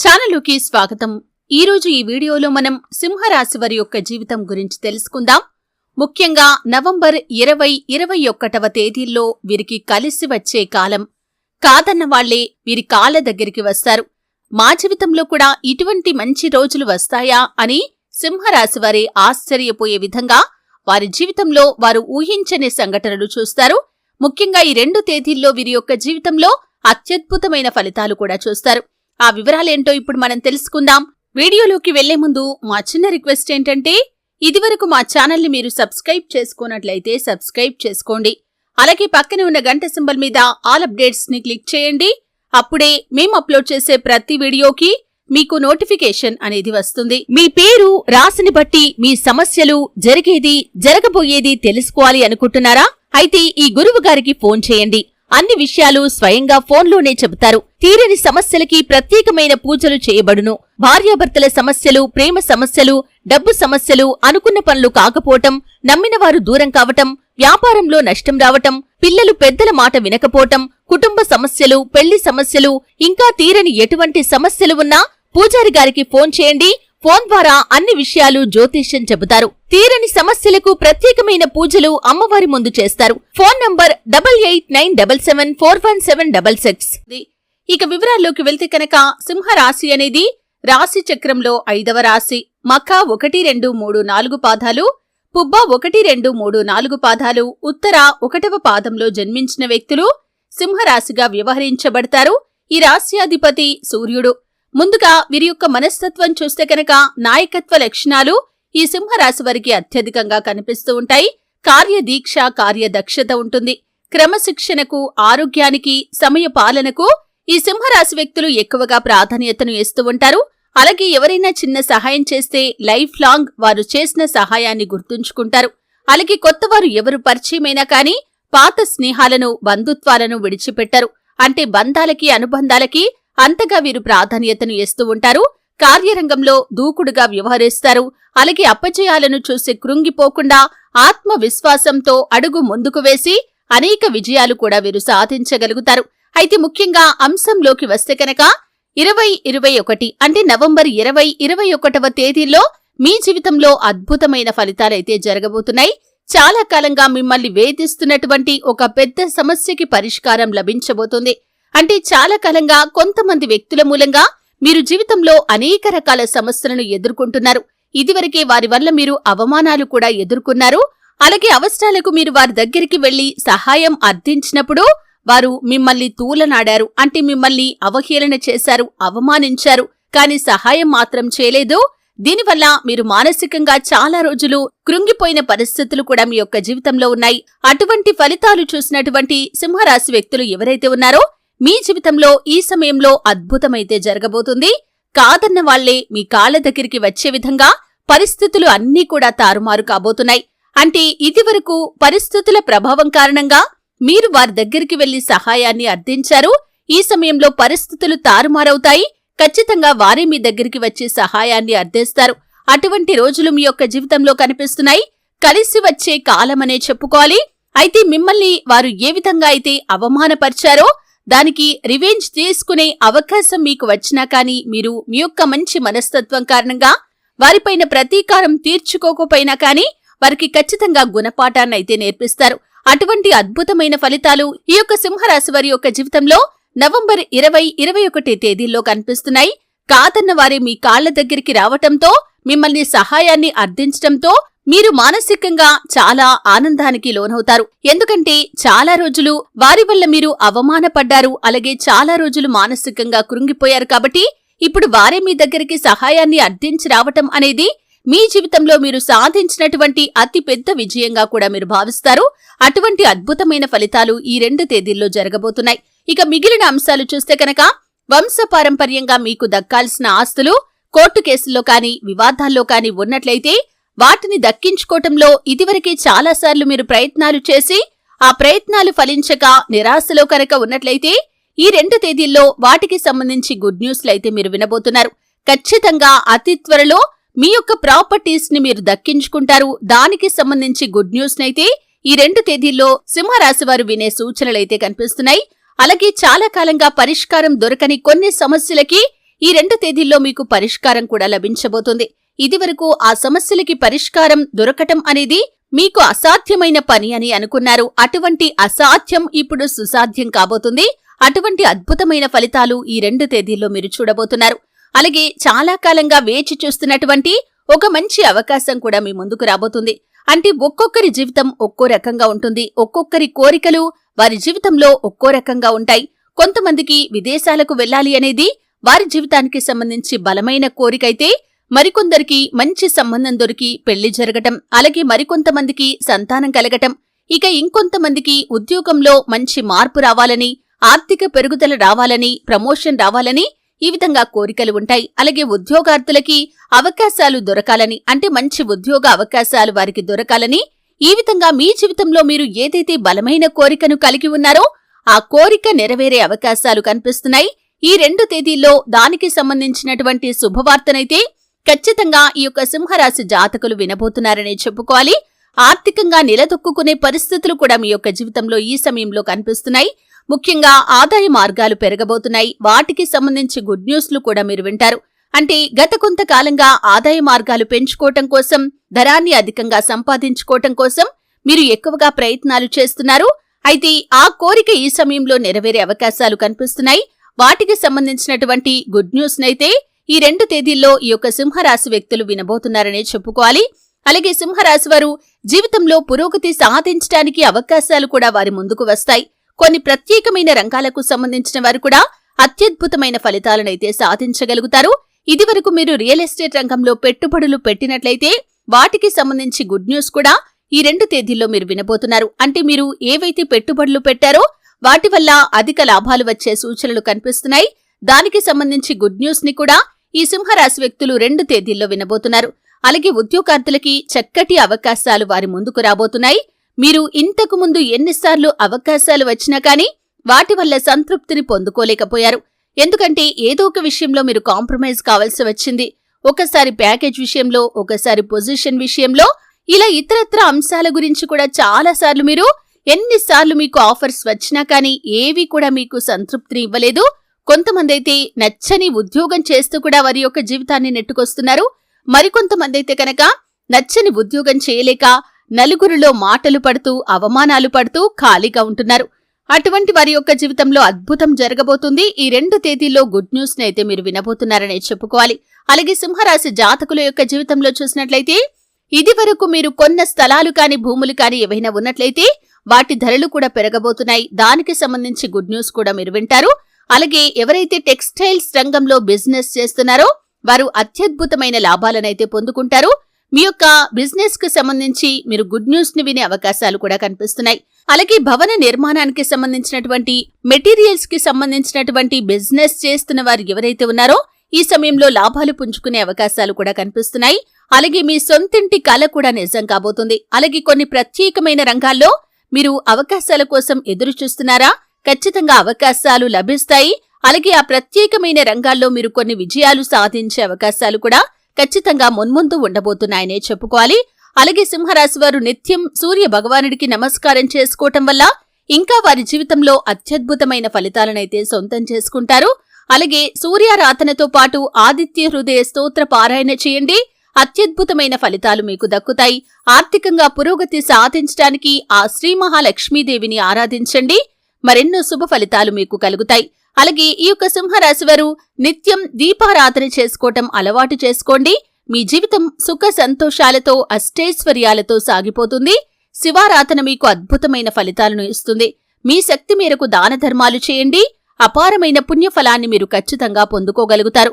ఛానలుకి స్వాగతం. ఈ రోజు ఈ వీడియోలో మనం సింహరాశి వారి యొక్క జీవితం గురించి తెలుసుకుందాం. ముఖ్యంగా నవంబర్ ఇరవై ఇరవై ఒక్కటవ తేదీల్లో వీరికి కలిసి వచ్చే కాలం. కాదన్న వాళ్ళే వీరి కాళ్ళ దగ్గరికి వస్తారు. మా జీవితంలో కూడా ఇటువంటి మంచి రోజులు వస్తాయా అని సింహరాశి వారి ఆశ్చర్యపోయే విధంగా వారి జీవితంలో వారు ఊహించని సంఘటనలు చూస్తారు. ముఖ్యంగా ఈ రెండు తేదీల్లో వీరి యొక్క జీవితంలో అత్యద్భుతమైన ఫలితాలు కూడా చూస్తారు. ఆ వివరాలేంటో ఇప్పుడు మనం తెలుసుకుందాం. వీడియోలోకి వెళ్ళే ముందు మా చిన్న రిక్వెస్ట్ ఏంటంటే ఇదివరకు మా ఛానల్ని మీరు సబ్స్క్రైబ్ చేసుకున్నట్లయితే సబ్స్క్రైబ్ చేసుకోండి. అలాగే పక్కనే ఉన్న గంట సింబల్ మీద ఆల్ అప్డేట్స్ని క్లిక్ చేయండి. అప్పుడే మేము అప్లోడ్ చేసే ప్రతి వీడియోకి మీకు నోటిఫికేషన్ అనేది వస్తుంది. మీ పేరు రాశిని బట్టి మీ సమస్యలు జరిగేది జరగబోయేది తెలుసుకోవాలి అనుకుంటున్నారా? అయితే ఈ గురువు గారికి ఫోన్ చేయండి. అన్ని విషయాలు స్వయంగా ఫోన్లోనే చెబుతారు. తీరని సమస్యలకి ప్రత్యేకమైన పూజలు చేయబడును. భార్యాభర్తల సమస్యలు ప్రేమ సమస్యలు డబ్బు సమస్యలు అనుకున్న పనులు కాకపోవటం నమ్మినవారు దూరం కావటం వ్యాపారంలో నష్టం రావటం పిల్లలు పెద్దల మాట వినకపోవటం కుటుంబ సమస్యలు పెళ్ళి సమస్యలు ఇంకా తీరని ఎటువంటి సమస్యలు ఉన్నా పూజారి గారికి ఫోన్ చేయండి. ఫోన్ ద్వారా అన్ని విషయాలు జ్యోతిష్యం చెబుతారు. తీరని సమస్యలకు ప్రత్యేకమైన పూజలు అమ్మవారి ముందు చేస్తారు. Phone number double eight nine double seven four one seven double six. ఇక వివరాల్లోకి వెళ్తే కనుక సింహరాశి అనేది రాశి చక్రంలో ఐదవ రాశి. మఖ ఒకటి రెండు మూడు నాలుగు పాదాలు పుబ్బ ఒకటి రెండు మూడు నాలుగు పాదాలు ఉత్తర ఒకటవ పాదంలో జన్మించిన వ్యక్తులు సింహరాశిగా వ్యవహరించబడతారు. ఈ రాశ్యాధిపతి సూర్యుడు. ముందుగా వీరి యొక్క మనస్తత్వం చూస్తే కనుక నాయకత్వ లక్షణాలు ఈ సింహరాశి వారికి అత్యధికంగా కనిపిస్తూ ఉంటాయి. కార్యదీక్ష కార్యదక్షత ఉంటుంది. క్రమశిక్షణకు ఆరోగ్యానికి సమయ పాలనకు ఈ సింహరాశి వ్యక్తులు ఎక్కువగా ప్రాధాన్యతను ఇస్తూ ఉంటారు. అలాగే ఎవరైనా చిన్న సహాయం చేస్తే లైఫ్ లాంగ్ వారు చేసిన సహాయాన్ని గుర్తుంచుకుంటారు. అలాగే కొత్తవారు ఎవరు పరిచయమైనా కానీ పాత స్నేహాలను బంధుత్వాలను విడిచిపెట్టరు. అంటే బంధాలకి అనుబంధాలకి అంతగా వీరు ప్రాధాన్యతను ఇస్తూ ఉంటారు. కార్యరంగంలో దూకుడుగా వ్యవహరిస్తారు. అలాగే అప్పజయాలను చూసి కృంగిపోకుండా ఆత్మవిశ్వాసంతో అడుగు ముందుకు వేసి అనేక విజయాలు కూడా వీరు సాధించగలుగుతారు. అయితే ముఖ్యంగా అంశంలోకి వస్తే కనుక ఇరవై ఇరవై ఒకటి అంటే నవంబర్ ఇరవై ఇరవై ఒకటవ తేదీలో మీ జీవితంలో అద్భుతమైన ఫలితాలైతే జరగబోతున్నాయి. చాలా కాలంగా మిమ్మల్ని వేధిస్తున్నటువంటి ఒక పెద్ద సమస్యకి పరిష్కారం లభించబోతుంది. అంటే చాలా కాలంగా కొంతమంది వ్యక్తుల మూలంగా మీరు జీవితంలో అనేక రకాల సమస్యలను ఎదుర్కొంటున్నారు. ఇదివరకే వారి వల్ల మీరు అవమానాలు కూడా ఎదుర్కొన్నారు. అలాగే అవసరాలకు మీరు వారి దగ్గరికి వెళ్ళి సహాయం అర్థించినప్పుడు వారు మిమ్మల్ని తూలనాడారు. అంటే మిమ్మల్ని అవహేళన చేశారు అవమానించారు. కాని సహాయం మాత్రం చేయలేదు. దీనివల్ల మీరు మానసికంగా చాలా రోజులు కృంగిపోయిన పరిస్థితులు కూడా మీ యొక్క జీవితంలో ఉన్నాయి. అటువంటి ఫలితాలు చూసినటువంటి సింహరాశి వ్యక్తులు ఎవరైతే ఉన్నారో మీ జీవితంలో ఈ సమయంలో అద్భుతమైతే జరగబోతుంది. కాదన్న వాళ్ళే మీ కాళ్ళ దగ్గరికి వచ్చే విధంగా పరిస్థితులు అన్నీ కూడా తారుమారు కాబోతున్నాయి. అంటే ఇదివరకు పరిస్థితుల ప్రభావం కారణంగా మీరు వారి దగ్గరికి వెళ్ళి సహాయాన్ని అర్థించారు ఈ సమయంలో పరిస్థితులు తారుమారవుతాయి. ఖచ్చితంగా వారే మీ దగ్గరికి వచ్చి సహాయాన్ని అర్థేస్తారు అటువంటి రోజులు మీ యొక్క జీవితంలో కనిపిస్తున్నాయి. కలిసి వచ్చే కాలమనే చెప్పుకోవాలి. అయితే మిమ్మల్ని వారు ఏ విధంగా అయితే అవమానపరిచారో దానికి రివెంజ్ తీసుకునే అవకాశం మీకు వచ్చినా కానీ మీరు మీ యొక్క మంచి మనస్తత్వం కారణంగా వారిపైన ప్రతీకారం తీర్చుకోకపోయినా కానీ వారికి ఖచ్చితంగా గుణపాఠాన్నైతే నేర్పిస్తారు. అటువంటి అద్భుతమైన ఫలితాలు ఈ యొక్క సింహరాశి వారి యొక్క జీవితంలో నవంబర్ ఇరవై ఇరవై ఒకటి తేదీల్లో కనిపిస్తున్నాయి. కాదన్న వారి మీ కాళ్ళ దగ్గరికి రావటంతో మిమ్మల్ని సహాయాన్ని అర్థించటంతో మీరు మానసికంగా చాలా ఆనందానికి లోనవుతారు. ఎందుకంటే చాలా రోజులు వారి వల్ల మీరు అవమానపడ్డారు. అలాగే చాలా రోజులు మానసికంగా కృంగిపోయారు కాబట్టి ఇప్పుడు వారే మీ దగ్గరికి సహాయాన్ని అర్థించి రావటం అనేది మీ జీవితంలో మీరు సాధించినటువంటి అతి పెద్ద విజయంగా కూడా మీరు భావిస్తారు. అటువంటి అద్భుతమైన ఫలితాలు ఈ రెండు తేదీల్లో జరగబోతున్నాయి. ఇక మిగిలిన అంశాలు చూస్తే కనుక వంశపారంపర్యంగా మీకు దక్కాల్సిన ఆస్తులు కోర్టు కేసుల్లో కానీ వివాదాల్లో కానీ ఉన్నట్లయితే వాటిని దక్కించుకోవటంలో ఇదివరకే చాలాసార్లు మీరు ప్రయత్నాలు చేసి ఆ ప్రయత్నాలు ఫలించక నిరాశలో కనుక ఉన్నట్లయితే ఈ రెండు తేదీల్లో వాటికి సంబంధించి గుడ్ న్యూస్లైతే మీరు వినబోతున్నారు. ఖచ్చితంగా అతి త్వరలో మీ యొక్క ప్రాపర్టీస్ని మీరు దక్కించుకుంటారు. దానికి సంబంధించి గుడ్ న్యూస్ నైతే ఈ రెండు తేదీల్లో సింహరాశి వారు వినే సూచనలైతే కనిపిస్తున్నాయి. అలాగే చాలా కాలంగా పరిష్కారం దొరకని కొన్ని సమస్యలకి ఈ రెండు తేదీల్లో మీకు పరిష్కారం కూడా లభించబోతుంది. ఇదివరకు ఆ సమస్యలకి పరిష్కారం దొరకటం అనేది మీకు అసాధ్యమైన పని అని అనుకున్నారు. అటువంటి అసాధ్యం ఇప్పుడు సుసాధ్యం కాబోతుంది. అటువంటి అద్భుతమైన ఫలితాలు ఈ రెండు తేదీల్లో మీరు చూడబోతున్నారు. అలాగే చాలా కాలంగా వేచి చూస్తున్నటువంటి ఒక మంచి అవకాశం కూడా మీ ముందుకు రాబోతుంది. అంటే ఒక్కొక్కరి జీవితం ఒక్కో రకంగా ఉంటుంది. ఒక్కొక్కరి కోరికలు వారి జీవితంలో ఒక్కో రకంగా ఉంటాయి. కొంతమందికి విదేశాలకు వెళ్ళాలి అనేది వారి జీవితానికి సంబంధించి బలమైన కోరికైతే మరికొందరికి మంచి సంబంధం దొరికి పెళ్ళి జరగటం అలాగే మరికొంతమందికి సంతానం కలగటం ఇక ఇంకొంతమందికి ఉద్యోగంలో మంచి మార్పు రావాలని ఆర్థిక పెరుగుదల రావాలని ప్రమోషన్ రావాలని ఈ విధంగా కోరికలు ఉంటాయి. అలాగే ఉద్యోగార్థులకి అవకాశాలు దొరకాలని అంటే మంచి ఉద్యోగ అవకాశాలు వారికి దొరకాలని ఈ విధంగా మీ జీవితంలో మీరు ఏదైతే బలమైన కోరికను కలిగి ఉన్నారో ఆ కోరిక నెరవేరే అవకాశాలు కనిపిస్తున్నాయి. ఈ రెండు తేదీల్లో దానికి సంబంధించినటువంటి శుభవార్తనైతే ఖచ్చితంగా ఈ యొక్క సింహరాశి జాతకులు వినబోతున్నారనే చెప్పుకోవాలి. ఆర్థికంగా నిలదొక్కునే పరిస్థితులు కూడా మీ యొక్క జీవితంలో ఈ సమయంలో కనిపిస్తున్నాయి. ముఖ్యంగా ఆదాయ మార్గాలు పెరగబోతున్నాయి. వాటికి సంబంధించి గుడ్ న్యూస్లు కూడా మీరు వింటారు. అంటే గత కొంతకాలంగా ఆదాయ మార్గాలు పెంచుకోవటం కోసం ధరాన్ని అధికంగా సంపాదించుకోవటం కోసం మీరు ఎక్కువగా ప్రయత్నాలు చేస్తున్నారు. అయితే ఆ కోరిక ఈ సమయంలో నెరవేరే అవకాశాలు కనిపిస్తున్నాయి. వాటికి సంబంధించినటువంటి గుడ్ న్యూస్ నైతే ఈ రెండు తేదీల్లో ఈ యొక్క సింహరాశి వ్యక్తులు వినబోతున్నారనే చెప్పుకోవాలి. అలాగే సింహరాశి వారు జీవితంలో పురోగతి సాధించడానికి అవకాశాలు కూడా వారి ముందుకు వస్తాయి. కొన్ని ప్రత్యేకమైన రంగాలకు సంబంధించిన వారు కూడా అత్యద్భుతమైన ఫలితాలనైతే సాధించగలుగుతారు. ఇదివరకు మీరు రియల్ ఎస్టేట్ రంగంలో పెట్టుబడులు పెట్టినట్లయితే వాటికి సంబంధించి గుడ్ న్యూస్ కూడా ఈ రెండు తేదీల్లో మీరు వినబోతున్నారు. అంటే మీరు ఏవైతే పెట్టుబడులు పెట్టారో వాటి వల్ల అధిక లాభాలు వచ్చే సూచనలు కనిపిస్తున్నాయి. దానికి సంబంధించి గుడ్ న్యూస్ని కూడా ఈ సింహరాశి వ్యక్తులు రెండు తేదీల్లో వినబోతున్నారు. అలాగే ఉద్యోగార్థులకి చక్కటి అవకాశాలు వారి ముందుకు రాబోతున్నాయి. మీరు ఇంతకు ముందు ఎన్నిసార్లు అవకాశాలు వచ్చినా కానీ వాటి వల్ల సంతృప్తిని పొందుకోలేకపోయారు. ఎందుకంటే ఏదో ఒక విషయంలో మీరు కాంప్రమైజ్ కావాల్సి వచ్చింది. ఒకసారి ప్యాకేజ్ విషయంలో ఒకసారి పొజిషన్ విషయంలో ఇలా ఇతరత్ర అంశాల గురించి కూడా చాలా సార్లు మీరు ఎన్నిసార్లు మీకు ఆఫర్స్ వచ్చినా కానీ ఏవి కూడా మీకు సంతృప్తిని ఇవ్వలేదు. కొంతమంది అయితే నచ్చని ఉద్యోగం చేస్తూ కూడా వారి యొక్క జీవితాన్ని నెట్టుకొస్తున్నారు. మరికొంతమంది అయితే కనుక నచ్చని ఉద్యోగం చేయలేక నలుగురిలో మాటలు పడుతూ అవమానాలు పడుతూ ఖాళీగా ఉంటున్నారు. అటువంటి వారి యొక్క జీవితంలో అద్భుతం జరగబోతుంది. ఈ రెండు తేదీల్లో గుడ్ న్యూస్ అయితే మీరు వినబోతున్నారనే చెప్పుకోవాలి. అలాగే సింహరాశి జాతకుల యొక్క జీవితంలో చూసినట్లయితే ఇది వరకు మీరు కొన్న స్థలాలు కాని భూములు కాని ఏవైనా ఉన్నట్లయితే వాటి ధరలు కూడా పెరగబోతున్నాయి. దానికి సంబంధించి గుడ్ న్యూస్ కూడా మీరు వింటారు. అలాగే ఎవరైతే టెక్స్టైల్స్ రంగంలో బిజినెస్ చేస్తున్నారో వారు అత్యద్భుతమైన లాభాలనైతే పొందుకుంటారు. మీ యొక్క బిజినెస్కు సంబంధించి మీరు గుడ్ న్యూస్ని వినే అవకాశాలు కూడా కనిపిస్తున్నాయి. అలాగే భవన నిర్మాణానికి సంబంధించినటువంటి మెటీరియల్స్కి సంబంధించినటువంటి బిజినెస్ చేస్తున్న వారు ఎవరైతే ఉన్నారో ఈ సమయంలో లాభాలు పుంజుకునే అవకాశాలు కూడా కనిపిస్తున్నాయి. అలాగే మీ సొంతింటి కళ కూడా నిజం కాబోతుంది. అలాగే కొన్ని ప్రత్యేకమైన రంగాల్లో మీరు అవకాశాల కోసం ఎదురు చూస్తున్నారా ఖచ్చితంగా అవకాశాలు లభిస్తాయి. అలాగే ఆ ప్రత్యేకమైన రంగాల్లో మీరు కొన్ని విజయాలు సాధించే అవకాశాలు కూడా ఖచ్చితంగా మున్ముందు ఉండబోతున్నాయనే చెప్పుకోవాలి. అలాగే సింహరాశి వారు నిత్యం సూర్య భగవానుడికి నమస్కారం చేసుకోవటం వల్ల ఇంకా వారి జీవితంలో అత్యద్భుతమైన ఫలితాలనైతే సొంతం చేసుకుంటారు. అలాగే సూర్యారాధనతో పాటు ఆదిత్య హృదయ స్తోత్ర పారాయణ చేయండి. అత్యద్భుతమైన ఫలితాలు మీకు దక్కుతాయి. ఆర్థికంగా పురోగతి సాధించడానికి ఆ శ్రీ మహాలక్ష్మీదేవిని ఆరాధించండి. మరెన్నో శుభ ఫలితాలు మీకు కలుగుతాయి. అలాగే ఈ యొక్క సింహరాశి వారు నిత్యం దీపారాధన చేసుకోవటం అలవాటు చేసుకోండి. మీ జీవితం సుఖ సంతోషాలతో అష్టైశ్వర్యాలతో సాగిపోతుంది. శివారాధన మీకు అద్భుతమైన ఫలితాలను ఇస్తుంది. మీ శక్తి మేరకు దాన ధర్మాలు చేయండి. అపారమైన పుణ్యఫలాన్ని మీరు ఖచ్చితంగా పొందుకోగలుగుతారు.